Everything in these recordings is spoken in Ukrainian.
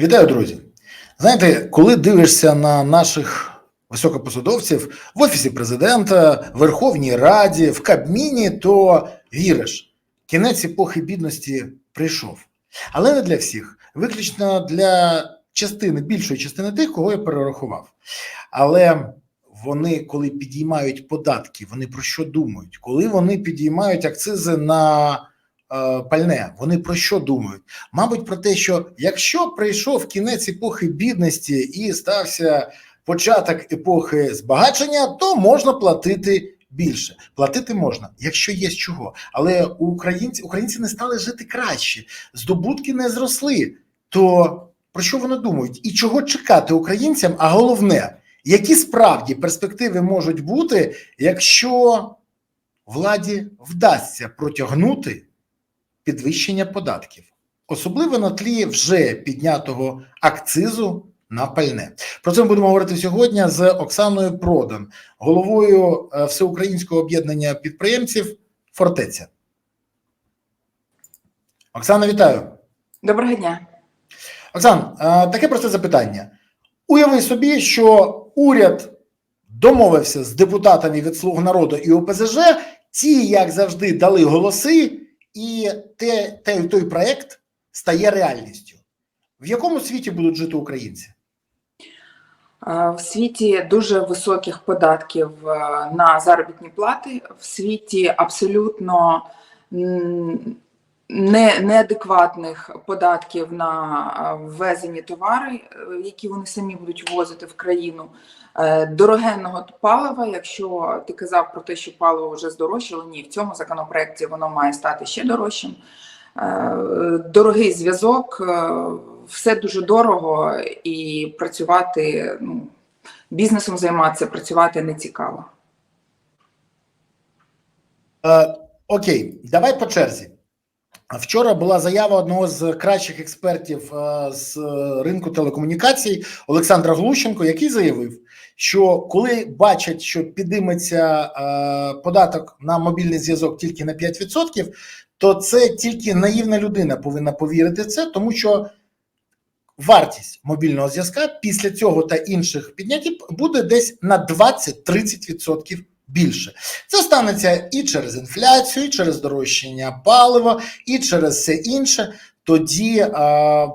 Вітаю, друзі. Знаєте, коли дивишся на наших високопосадовців в офісі президента, в Верховній Раді, в Кабміні, то віриш, кінець епохи бідності прийшов. Але не для всіх, виключно для частини, більшої частини тих, кого я перерахував. Але вони, коли підіймають податки, вони про що думають? Коли вони підіймають акцизи на пальне, вони про що думають? Мабуть, про те, що якщо прийшов кінець епохи бідності і стався початок епохи збагачення, то можна платити більше. Платити можна, якщо є з чого. Але українці, українці не стали жити краще, здобутки не зросли. То про що вони думають? І чого чекати українцям? А головне, які справді перспективи можуть бути, якщо владі вдасться протягнути підвищення податків, особливо на тлі вже піднятого акцизу на пальне. Про це ми будемо говорити сьогодні з Оксаною Продан, головою е, Всеукраїнського об'єднання підприємців Фортеця. Оксана, вітаю. Доброго дня. Оксан, е, таке просте запитання. Уяви собі, що уряд домовився з депутатами від Слуг народу і ОПЗЖ, ті, як завжди, дали голоси, і те, те, той проект стає реальністю. В якому світі будуть жити українці? В світі дуже високих податків е, на заробітні плати, в світі абсолютно не, неадекватних податків на е, ввезені товари, е, які вони самі будуть ввозити в країну, дорогенного палива. Якщо ти казав про те, що паливо вже здорожчало, ні, в цьому законопроекті воно має стати ще дорожчим. Е, Дорогий зв'язок, е, все дуже дорого, і працювати, ну, бізнесом займатися, працювати не цікаво. Е, окей, давай по черзі. Вчора була заява одного з кращих експертів е, з ринку телекомунікацій Олександра Глущенко, який заявив, що коли бачать, що підійметься е, податок на мобільний зв'язок тільки на 5%, то це тільки наївна людина повинна повірити в це, тому що вартість мобільного зв'язка після цього та інших підняттів буде десь на 20-30% більше. Це станеться і через інфляцію, і через дорожчання палива, і через все інше. Тоді, а,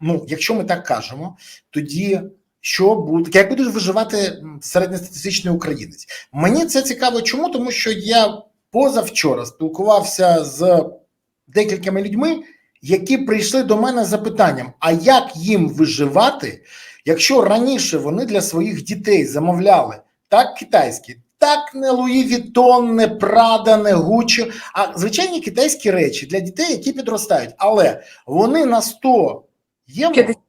ну, якщо ми так кажемо, тоді що буде, як буде виживати середньостатистичний українець? Мені це цікаво. Чому? Тому що я позавчора спілкувався з декількома людьми, які прийшли до мене з запитанням: а як їм виживати, якщо раніше вони для своїх дітей замовляли так китайські, так не Луї Вітон, не Прада, не Гуччі, а звичайні китайські речі для дітей, які підростають. Але вони на 100 євро 50.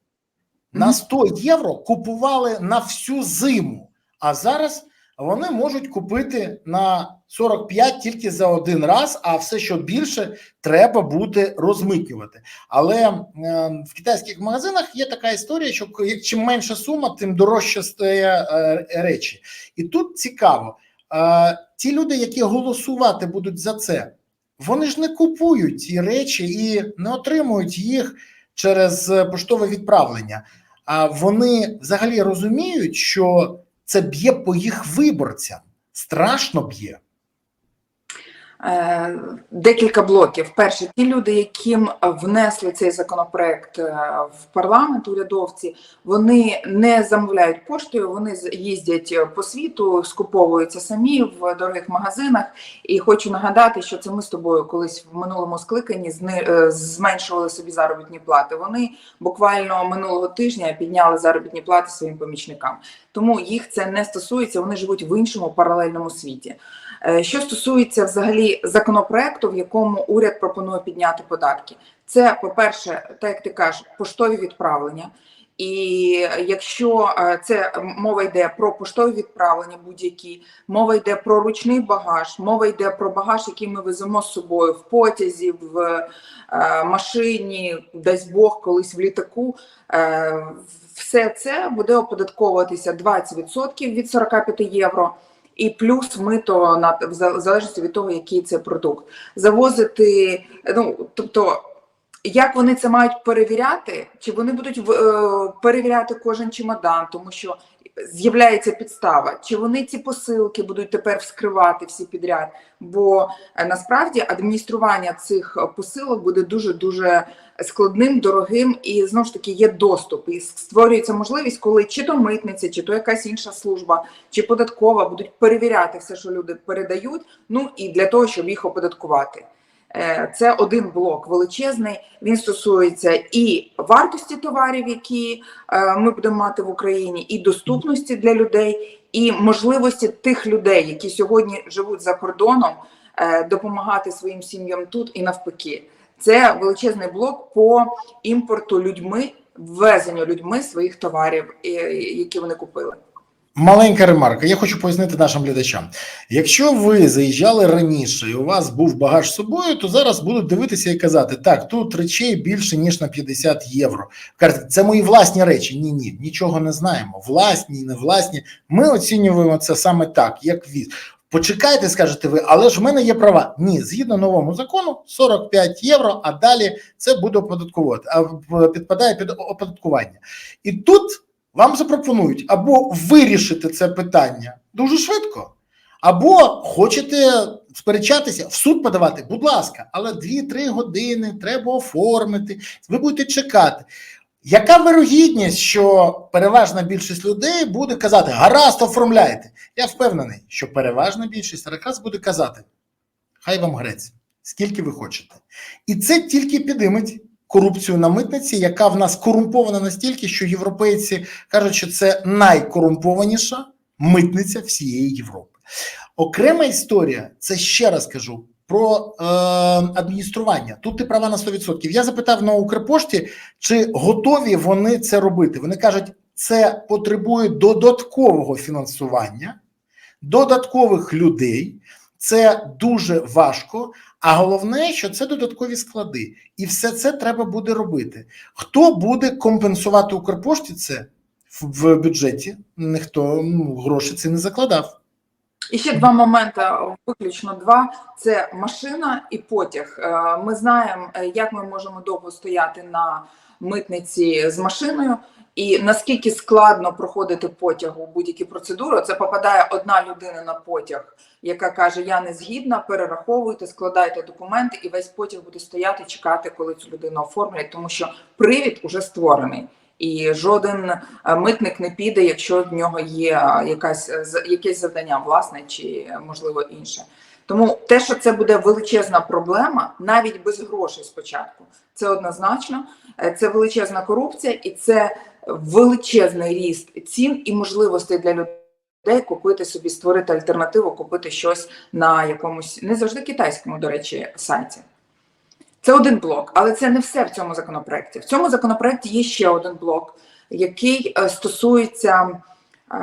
На Мгм. 100 євро купували на всю зиму, а зараз вони можуть купити на 45 тільки за один раз, а все, що більше, треба буде розмитнювати. Але в китайських магазинах є така історія, що чим менша сума, тим дорожче стає е, речі. І тут цікаво, е, ті люди, які голосувати будуть за це, вони ж не купують ці речі і не отримують їх через е, поштове відправлення. А вони взагалі розуміють, що це б'є по їх виборцям, страшно б'є. Е, Декілька блоків. Перше, ті люди, яким внесли цей законопроект е, в парламент, урядовці, вони не замовляють поштою, вони їздять е, по світу, скуповуються самі в дорогих магазинах. І хочу нагадати, що це ми з тобою колись в минулому скликанні зменшували собі заробітні плати. Вони буквально минулого тижня підняли заробітні плати своїм помічникам. Тому їх це не стосується, вони живуть в іншому паралельному світі. Е, Що стосується взагалі законопроекту, в якому уряд пропонує підняти податки, це, по-перше, так як ти кажеш, поштові відправлення. І якщо е, це мова йде про поштові відправлення, будь-які, мова йде про ручний багаж, мова йде про багаж, який ми веземо з собою в потязі, в е, машині, дасть Бог, колись в літаку. Все це буде оподатковуватися 20% від 45 євро. І плюс мито на в за- залежності від того, який це продукт. Завозити, ну тобто як вони це мають перевіряти? Чи вони будуть е, перевіряти кожен чемодан, тому що з'являється підстава? Чи вони ці посилки будуть тепер вскривати всі підряд? Бо е, насправді адміністрування цих посилок буде дуже дуже складним, дорогим і знову ж таки є доступ. І створюється можливість, коли чи то митниця, чи то якась інша служба, чи податкова будуть перевіряти все, що люди передають. Ну і для того, щоб їх оподаткувати. Е, Це один блок величезний. Він стосується і вартості товарів, які е, ми будемо мати в Україні, і доступності для людей, і можливості тих людей, які сьогодні живуть за кордоном, е, допомагати своїм сім'ям тут і навпаки. Це величезний блок по імпорту людьми, ввезенню людьми своїх товарів, які вони купили. Маленька ремарка. Я хочу пояснити нашим глядачам. Якщо ви заїжджали раніше і у вас був багаж з собою, то зараз будуть дивитися і казати: так, тут речей більше ніж на 50 євро. Кажете, це мої власні речі. Ні, ні, нічого не знаємо. Власні, не власні. Ми оцінюємо це саме так, як віз. Почекайте, скажете ви, але ж в мене є права. Ні, згідно новому закону, 45 євро, а далі це буде оподатковувати, підпадає під оподаткування. І тут вам запропонують або вирішити це питання дуже швидко, або хочете сперечатися, в суд подавати, будь ласка, але 2-3 години треба оформити, ви будете чекати. Яка вирогідність, що переважна більшість людей буде казати, гаразд, оформляйте? Я впевнений, що переважна більшість якраз буде казати, хай вам грець, скільки ви хочете. І це тільки підійметь корупцію на митниці, яка в нас корумпована настільки, що європейці кажуть, що це найкорумпованіша митниця всієї Європи. Окрема історія, це ще раз кажу. Про е, адміністрування тут ти права на 100%. Я запитав на Укрпошті, чи готові вони це робити. Вони кажуть, це потребує додаткового фінансування, додаткових людей. Це дуже важко. А головне, що це додаткові склади, і все це треба буде робити. Хто буде компенсувати Укрпошті це в, бюджеті? Ніхто ну, гроші це не закладав. І ще два моменти, виключно два: це машина і потяг. Е, Ми знаємо, е, як ми можемо довго стояти на митниці з машиною, і наскільки складно проходити потягу будь-які процедури. Це попадає одна людина на потяг, яка каже: Я не згідна, перераховуйте, складайте документи, і весь потяг буде стояти, чекати, коли цю людину оформлять, тому що привід уже створений. І жоден е, митник не піде, якщо в нього є е, якась е, якесь завдання власне чи можливо інше. Тому те, що це буде величезна проблема, навіть без грошей спочатку, це однозначно. Це величезна корупція і це величезний ріст цін і можливостей для людей купити собі, створити альтернативу, купити щось на якомусь не завжди китайському, до речі, сайті. Це один блок, але це не все в цьому законопроекті. В цьому законопроекті є ще один блок, який е, стосується е,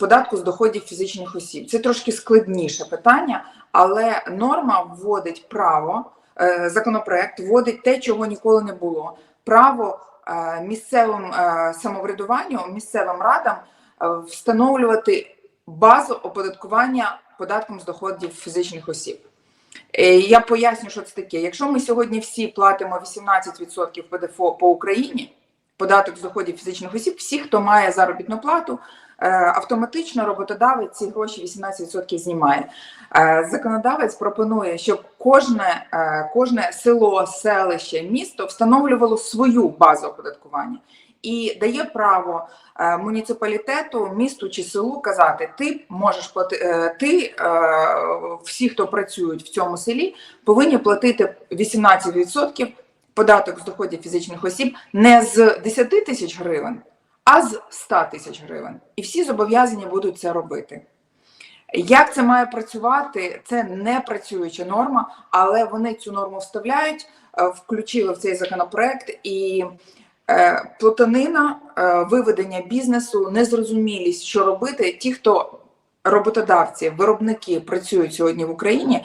податку з доходів фізичних осіб. Це трошки складніше питання, але норма вводить право, е, законопроект вводить те, чого ніколи не було. Право місцевим е, самоврядуванню, місцевим радам е, встановлювати базу оподаткування податком з доходів фізичних осіб. Е, Я поясню, що це таке. Якщо ми сьогодні всі платимо 18% ПДФО по Україні, податок з доходів фізичних осіб, всі, хто має заробітну плату, е, автоматично роботодавець ці гроші 18% знімає. Е, Законодавець пропонує, щоб кожне, е, кожне село, селище, місто встановлювало свою базу оподаткування. І дає право е, муніципалітету, місту чи селу казати: ти можеш плати, е, ти, е, всі, хто працюють в цьому селі, повинні платити 18% податок з доходів фізичних осіб не з 10 тисяч гривень, а з 100 тисяч гривень. І всі зобов'язані будуть це робити. Як це має працювати? Це не працююча норма, але вони цю норму вставляють, е, включили в цей законопроект і е, плутанина, е, виведення бізнесу, незрозумілість, що робити. Ті, хто роботодавці, виробники працюють сьогодні в Україні,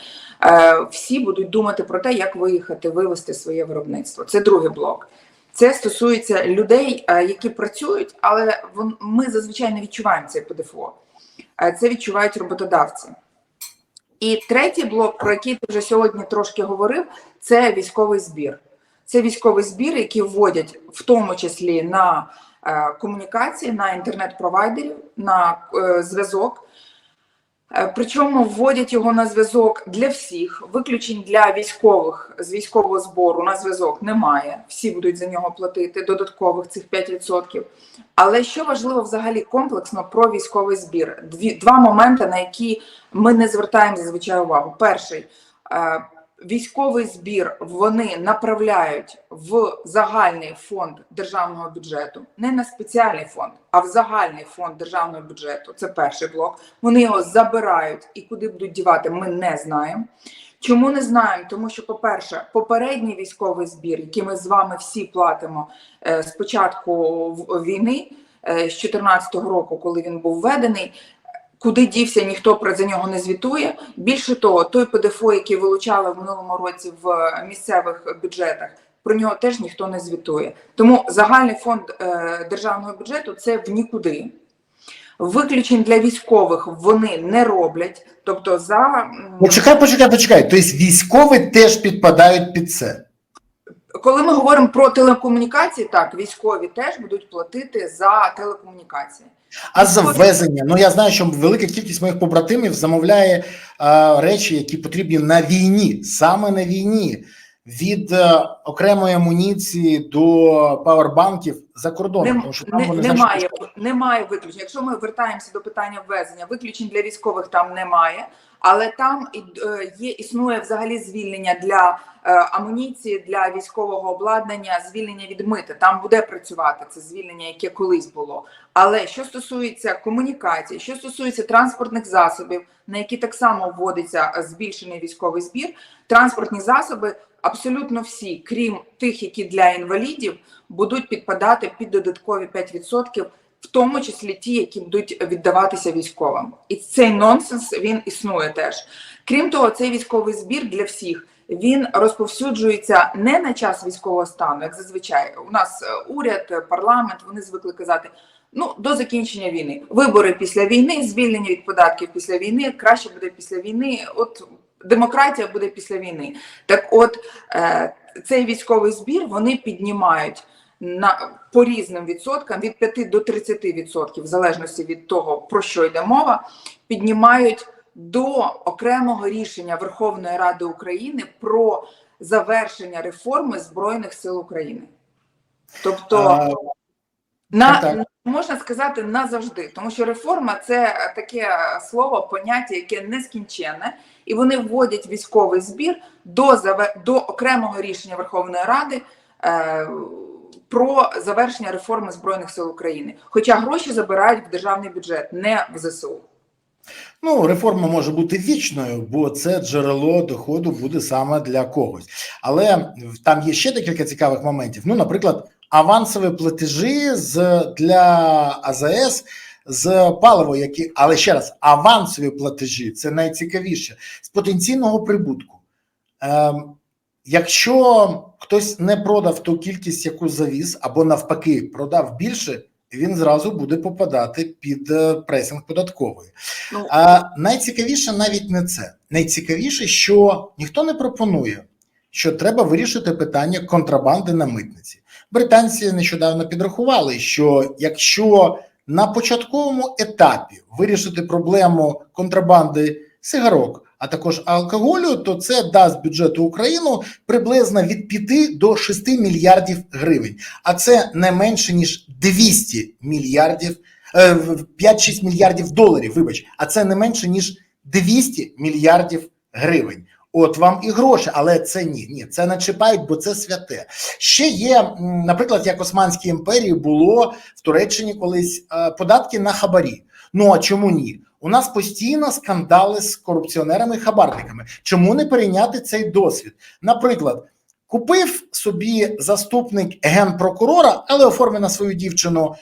всі будуть думати про те, як виїхати, вивести своє виробництво. Це другий блок. Це стосується людей, е, які працюють, але ми зазвичай не відчуваємо цей ПДФО. Е, Це відчувають роботодавці. І третій блок, про який ти вже сьогодні трошки говорив, це військовий збір. Це військовий збір, який вводять в тому числі на е, комунікації, на інтернет-провайдерів, на зв'язок. Е, Причому вводять його на зв'язок для всіх. Виключень для військових з військового збору на зв'язок немає. Всі будуть за нього платити додаткових цих 5%. Але що важливо взагалі комплексно про військовий збір? Дві два моменти, на які ми не звертаємо зазвичай увагу. Перший е, військовий збір вони направляють в загальний фонд державного бюджету, не на спеціальний фонд, а в загальний фонд державного бюджету. Це перший блок. Вони його забирають і куди будуть дівати, ми не знаємо. Чому не знаємо? Тому що, по-перше, попередній військовий збір, який ми з вами всі платимо е, з початку війни е, з 2014 року, коли він був введений, куди дівся, ніхто про за нього не звітує. Більше того, той ПДФО, який вилучали в минулому році в місцевих бюджетах, про нього теж ніхто не звітує. Тому загальний фонд е, державного бюджету це в нікуди. Виключень для військових вони не роблять. Тобто, за м, Почекай, почекай, почекай. Тобто військові теж підпадають під це. коли ми говоримо про телекомунікації, так військові теж будуть платити за телекомунікації. А за ввезення, ну я знаю, що велика кількість моїх побратимів замовляє е, речі, які потрібні на війні, саме на війні, від е, окремої амуніції до павербанків за кордоном. Нем- тому що там не- вони немає, немає виключень. Якщо ми вертаємося до питання ввезення, виключень для військових там немає, але там е, є існує взагалі звільнення для е, амуніції, для військового обладнання, звільнення від мити. Там буде працювати це звільнення, яке колись було. Але що стосується комунікації, що стосується транспортних засобів, на які так само вводиться збільшений військовий збір, транспортні засоби. Абсолютно всі, крім тих, які для інвалідів, будуть підпадати під додаткові 5%, в тому числі ті, які будуть віддаватися військовим. І цей нонсенс він існує теж. Крім того, цей військовий збір для всіх він розповсюджується не на час військового стану, як зазвичай. У нас е, уряд, е, парламент, вони звикли казати. Ну, до закінчення війни. Вибори після війни, звільнення від податків після війни, краще буде після війни. От демократія буде після війни. Так, от е, цей військовий збір вони піднімають на по різним відсоткам від 5 до 30 відсотків, в залежності від того про що йде мова, піднімають до окремого рішення Верховної Ради України про завершення реформи Збройних сил України. Тобто А, на так. Можна сказати назавжди, тому що реформа це таке слово, поняття, яке нескінченне, і вони вводять військовий збір до до окремого рішення Верховної Ради е, про завершення реформи збройних сил України. Хоча гроші забирають в державний бюджет, не в ЗСУ. Ну, реформа може бути вічною, бо це джерело доходу буде саме для когось. Але там є ще декілька цікавих моментів. Ну, наприклад, авансові платежі з для АЗС з паливо, які, але ще раз, авансові платежі це найцікавіше з потенційного прибутку. Ем, якщо хтось не продав ту кількість, яку завіз, або навпаки, продав більше, він зразу буде попадати під е, пресинг податкової. Ну А найцікавіше навіть не це. Найцікавіше, що ніхто не пропонує, що треба вирішити питання контрабанди на митниці. Британці нещодавно підрахували, що якщо на початковому етапі вирішити проблему контрабанди сигарок, а також алкоголю, то це дасть бюджету Україну приблизно від 5 до 6 мільярдів гривень. А це не менше ніж 200 мільярдів е, 5-6 мільярдів доларів, вибач, а це не менше ніж 200 мільярдів гривень. От вам і гроші, але це ні, ні, це не чіпають, бо це святе. Ще є, наприклад, як Османській імперії було в Туреччині колись е, податки на хабарі. Ну а чому ні? У нас постійно скандали з корупціонерами і хабарниками. Чому не перейняти цей досвід? Наприклад, купив собі заступник генпрокурора, але оформив на свою дівчину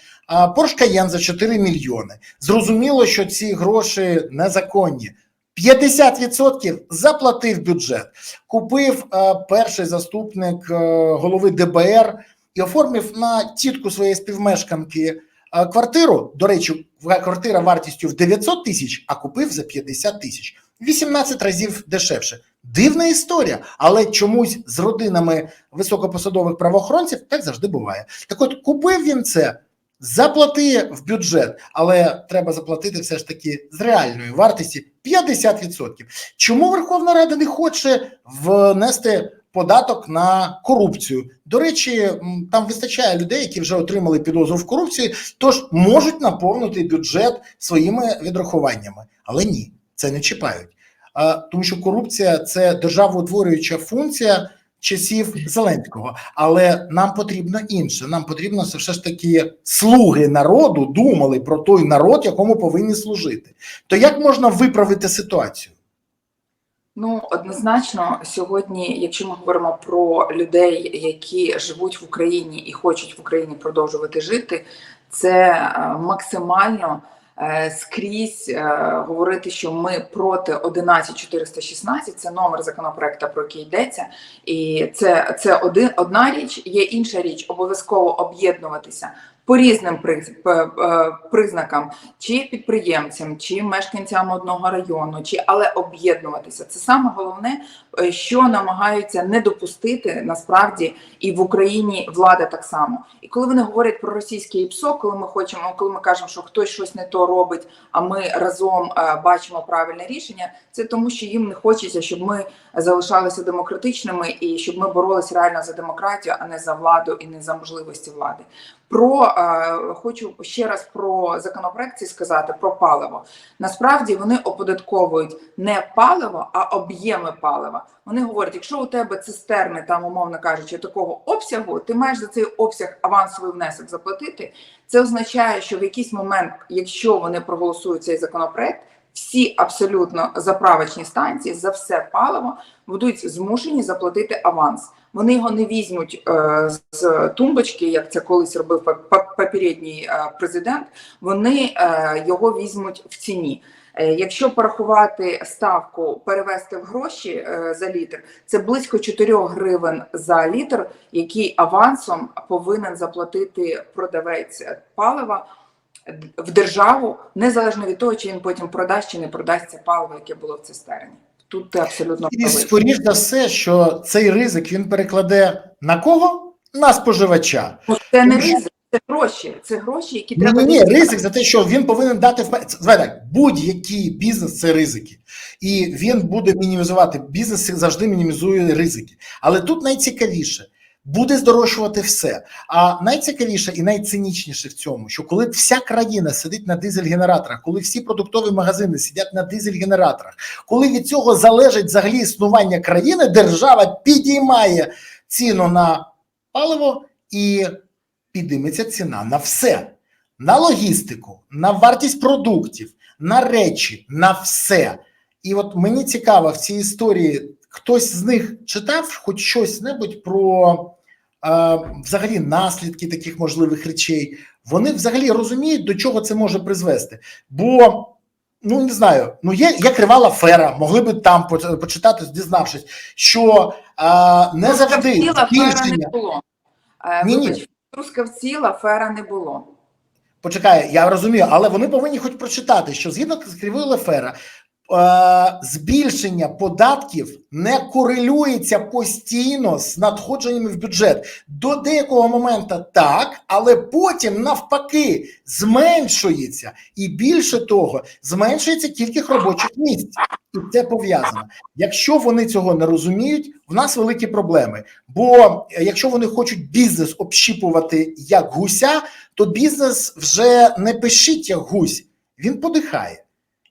Porsche за 4 мільйони. Зрозуміло, що ці гроші незаконні. 50% заплатив бюджет. Купив е, перший заступник е, голови ДБР і оформив на тітку своєї співмешканки е, квартиру. До речі, квартира вартістю в 900 тисяч, а купив за 50 тисяч. 18 разів дешевше. Дивна історія, але чомусь з родинами високопосадових правоохоронців так завжди буває. Так от купив він це, заплати в бюджет, але треба заплатити все ж таки з реальної вартості 50%. Чому Верховна Рада не хоче внести податок на корупцію? До речі, там вистачає людей, які вже отримали підозру в корупції, тож можуть наповнити бюджет своїми відрахуваннями, але ні, це не чіпають. Тому що корупція це державоутворююча функція часів Зеленського. Але нам потрібно інше. Нам потрібно все ж таки слуги народу думали про той народ, якому повинні служити. То як можна виправити ситуацію? Ну, однозначно, сьогодні, якщо ми говоримо про людей, які живуть в Україні і хочуть в Україні продовжувати жити, це е, максимально скрізь е, говорити, що ми проти 11416, це номер законопроекту, про який йдеться, і це, це один, одна річ. Є інша річ, обов'язково об'єднуватися по різним е, признакам, чи підприємцям, чи мешканцям одного району, чи але об'єднуватися. Це саме головне, е, що намагаються не допустити насправді і в Україні влада так само. І коли вони говорять про російське ІПСО, коли ми хочемо, коли ми кажемо, що хтось щось не то робить, а ми разом е, бачимо правильне рішення, це тому, що їм не хочеться, щоб ми залишалися демократичними і щоб ми боролися реально за демократію, а не за владу і не за можливості влади. Про хочу ще раз про законопроект сказати про паливо. Насправді вони оподатковують не паливо, а об'єми палива. Вони говорять, якщо у тебе цистерни, там умовно кажучи, такого обсягу, ти маєш за цей обсяг авансовий внесок заплатити. Це означає, що в якийсь момент, якщо вони проголосують цей законопроект, всі абсолютно заправочні станції за все паливо будуть змушені заплатити аванс. Вони його не візьмуть е, з тумбочки, як це колись робив попередній е, президент. Вони е, його візьмуть в ціні. Е, Якщо порахувати ставку, перевести в гроші е, за літр, це близько 4 гривень за літр, який авансом повинен заплатити продавець палива в державу, незалежно від того, чи він потім продасть чи не продасть це паливо, яке було в цистерні. Тут ти абсолютно І скоріш за все, що цей ризик він перекладе на кого? На споживача. Ну, Це не ризик, це гроші. Це гроші, які Ні, треба ні, ні, ризик за те, що він повинен дати в так, будь-який бізнес це ризики, і він буде мінімізувати. Бізнес завжди мінімізує ризики. Але тут найцікавіше буде здорожчувати все. А найцікавіше і найцинічніше в цьому, що коли вся країна сидить на дизель-генераторах, коли всі продуктові магазини сидять на дизель-генераторах, коли від цього залежить взагалі існування країни, держава підіймає ціну на паливо і підійметься ціна на все. На логістику, на вартість продуктів, на речі, на все. І от мені цікаво в цій історії, хтось з них читав хоч щось небудь про взагалі наслідки таких можливих речей. Вони взагалі розуміють, до чого це може призвести. Бо, ну не знаю, ну є, є кривала фера, могли би там почитати, дізнавшись, що е, не завжди фера не було. Е, Ні-ні. Вибач, Трускавціла фера не було. Почекай, я розумію, але вони повинні хоч прочитати, що згідно з кривою Лефера, збільшення податків не корелюється постійно з надходженнями в бюджет. До деякого моменту так, але потім навпаки зменшується. І більше того, зменшується кількість робочих місць. І це пов'язано. Якщо вони цього не розуміють, в нас великі проблеми. Бо е, якщо вони хочуть бізнес общіпувати як гуся, то бізнес вже не пишіть як гусь, він подихає.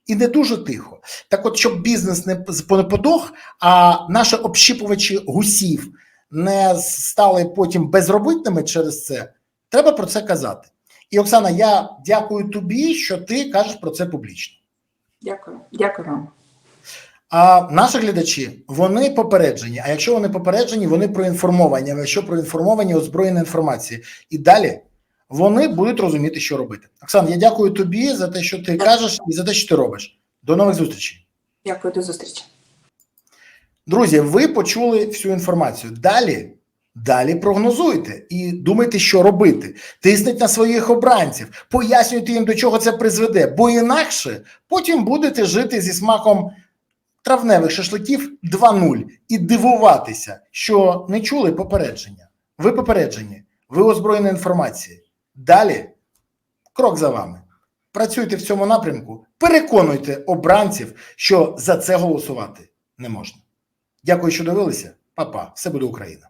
І не дуже тихо. Так от, щоб бізнес не п- не подох, а наші общіпувачі гусів не стали потім безробітними через це, треба про це казати. І Оксана, я дякую тобі, що ти кажеш про це публічно. Дякую. Дякую вам. А наші глядачі вони попереджені. А якщо вони попереджені, вони проінформовані. А якщо проінформовані, озброєна інформація. І далі вони будуть розуміти, що робити. Оксана, я дякую тобі за те, що ти кажеш, і за те, що ти робиш. До нових зустрічей. Дякую, до зустрічі. Друзі, ви почули всю інформацію. Далі, далі прогнозуйте і думайте, що робити. Тисніть на своїх обранців, пояснюйте їм, до чого це призведе, бо інакше потім будете жити зі смаком травневих шашликів 2.0 і дивуватися, що не чули попередження. Ви попереджені, ви озброєні інформацією. Далі крок за вами. Працюйте в цьому напрямку, переконуйте обранців, що за це голосувати не можна. Дякую, що дивилися. Па-па. Все буде Україна.